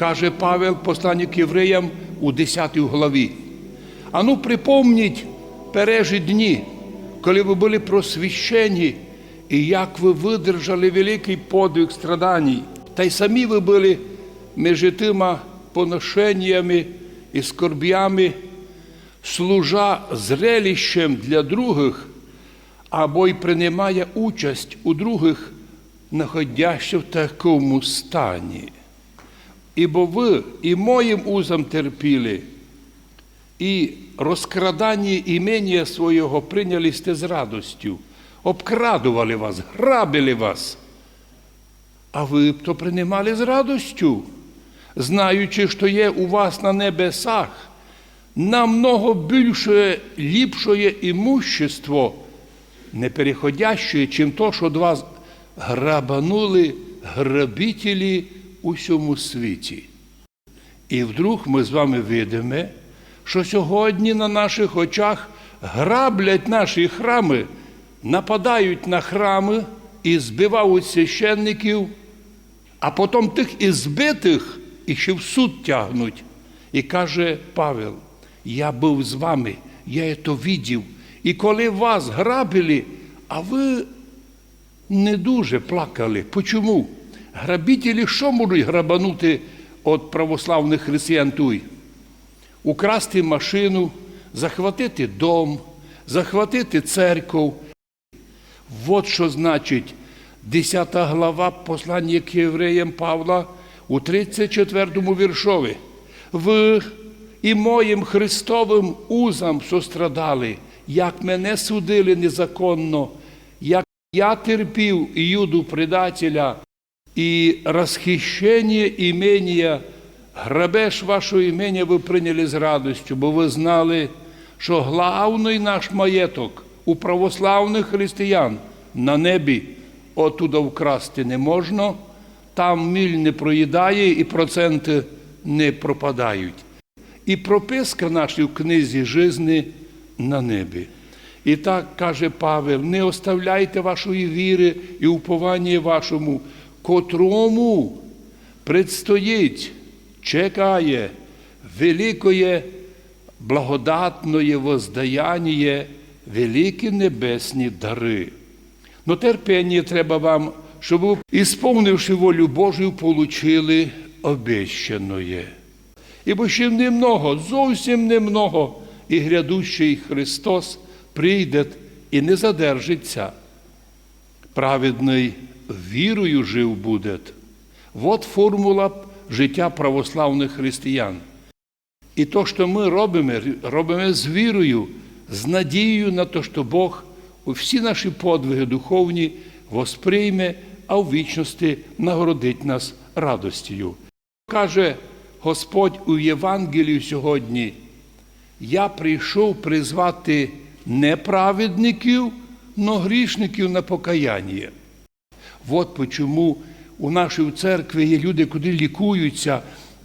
каже Павел, посланник євреям у 10 главі. Ану, припомніть пережі дні, коли ви були просвіщені, і як ви видержали великий подвиг страданій, та й самі ви були між тими поношеннями і скорбями, служа зрелищем для других, або й приймає участь у других, находящих в такому стані. Ібо ви і моїм узам терпіли, і розкрадання імення свого прийняли сте з радостю, обкрадували вас, грабили вас. А ви б то приймали з радостю, знаючи, що є у вас на небесах намного більше ліпше імущество, не переходяще, чим то, що від вас грабанули грабителі у всьому світі. І вдруг ми з вами видимо, що сьогодні на наших очах граблять наші храми, нападають на храми і збивають священників, а потім тих і збитих і ще в суд тягнуть. І каже Павел, я був з вами, я це видів. І коли вас грабили, а ви не дуже плакали. Почому? Грабителі що можуть грабанути від православних християн туй? Украсти машину, захватити дом, захватити церкву. От що значить 10 глава послання к євреям Павла у 34 віршові. Ви і моїм Христовим узам сострадали, як мене судили незаконно, як я терпів юду предателя і розхищення імення, грабеж вашого імення ви прийняли з радістю, бо ви знали, що главний наш маєток у православних християн на небі отуда вкрасти не можна, там міль не проїдає і проценти не пропадають. І прописка наша в книзі жизни на небі. І так каже Павел: не оставляйте вашої віри і уповання вашому, котрому предстоїть, чекає великое благодатное воздаяние, великі небесні дари. Но терпіння треба вам, щоб ви, ісповнивши волю Божию, получили обещаное. Ібо ще немного, зовсім немного, і грядущий Христос прийде і не задержиться. Праведний вірою жив буде. Вот формула життя православних християн. І то, що ми робимо, робимо з вірою, з надією на те, що Бог у всі наші подвиги духовні восприйме, а в вічності нагородить нас радостю. Каже Господь у Євангелії сьогодні, я прийшов призвати не праведників, но грішників на покаяння. От чому у нашій церкві є люди, куди лікуються.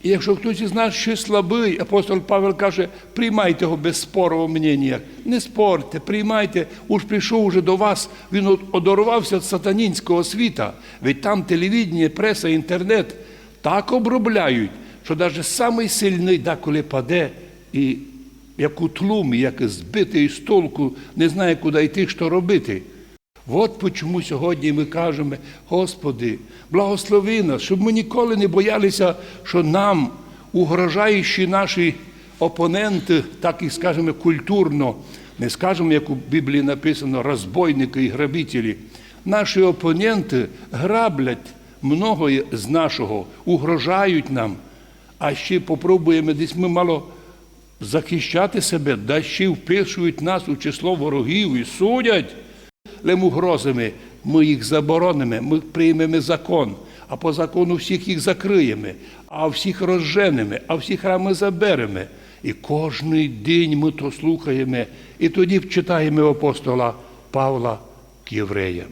І якщо хтось із нас ще слабий, апостол Павел каже, приймайте його без спору мнення. Не спорте, приймайте, уж прийшов уже до вас, він одарувався від сатанінського світа. Ведь там телевідення, преса, інтернет так обробляють, що навіть самий сильний деколи паде і як у тлумі, як збитий з толку, не знає, куди йти, що робити. От чому сьогодні ми кажемо, Господи, благослови нас, щоб ми ніколи не боялися, що нам, угрожаючи наші опоненти, так і скажемо культурно, не скажемо, як у Біблії написано, розбойники і грабителі. Наші опоненти граблять много з нашого, угрожають нам, а ще попробуємо десь ми мало захищати себе, да ще вписують нас у число ворогів і судять лим угрозами, ми їх заборонимо, ми приймемо закон, а по закону всіх їх закриємо, а всіх розженемо, а всі храми заберемо. І кожний день ми то слухаємо, і тоді читаємо апостола Павла к євреям.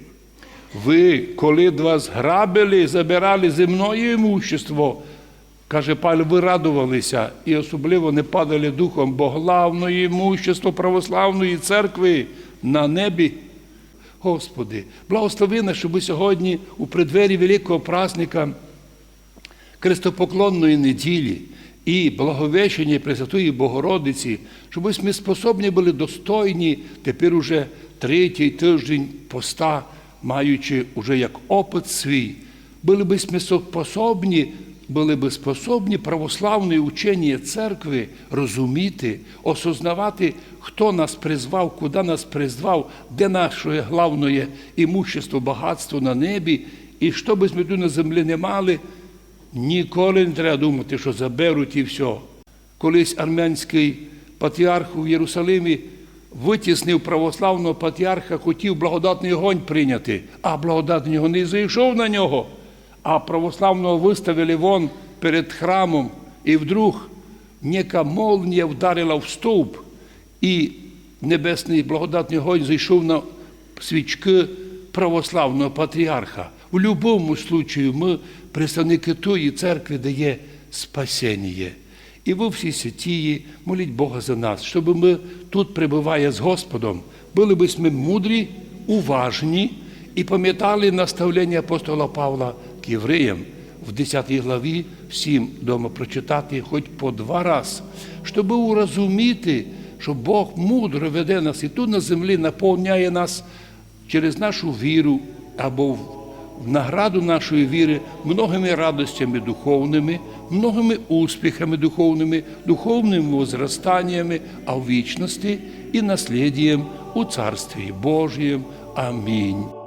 Ви, коли вас грабили, забирали земне імущество, каже Павел, ви радувалися і особливо не падали духом, бо главне імущество православної церкви на небі. Господи, благослови нас, щоб сьогодні у преддверії великого праздника, крестопоклонної неділі і благовещення Пресвятої Богородиці, щоб ми способні були достойні тепер уже третій тиждень поста, маючи уже як опит свій, були би ми способні, були би способні православної учення церкви розуміти, осознавати, хто нас призвав, куди нас призвав, де наше головне імущество, багатство на небі, і що би ми тут на землі не мали, ніколи не треба думати, що заберуть і все. Колись армянський патріарх у Єрусалимі витіснив православного патріарха, хотів благодатний огонь прийняти, а благодатний огонь не зайшов на нього, а православного виставили вон перед храмом, і вдруг нека молнія вдарила в стовп, і небесний благодатний огонь зайшов на свічки православного патріарха. В будь-якому случаю ми представники тої церкви, де є спасіння. І ви всі святії, моліть Бога за нас, щоб ми тут, перебуває з Господом, були б ми мудрі, уважні і пам'ятали наставлення апостола Павла к євреям в 10 главі всім дома прочитати хоч по два рази, щоб урозуміти, що Бог мудро веде нас і тут на землі наповняє нас через нашу віру або в награду нашої віри многими радостями духовними, многими успіхами духовними, духовними возрастаннями, а в вічності і наслідієм у Царстві Божієм. Амінь.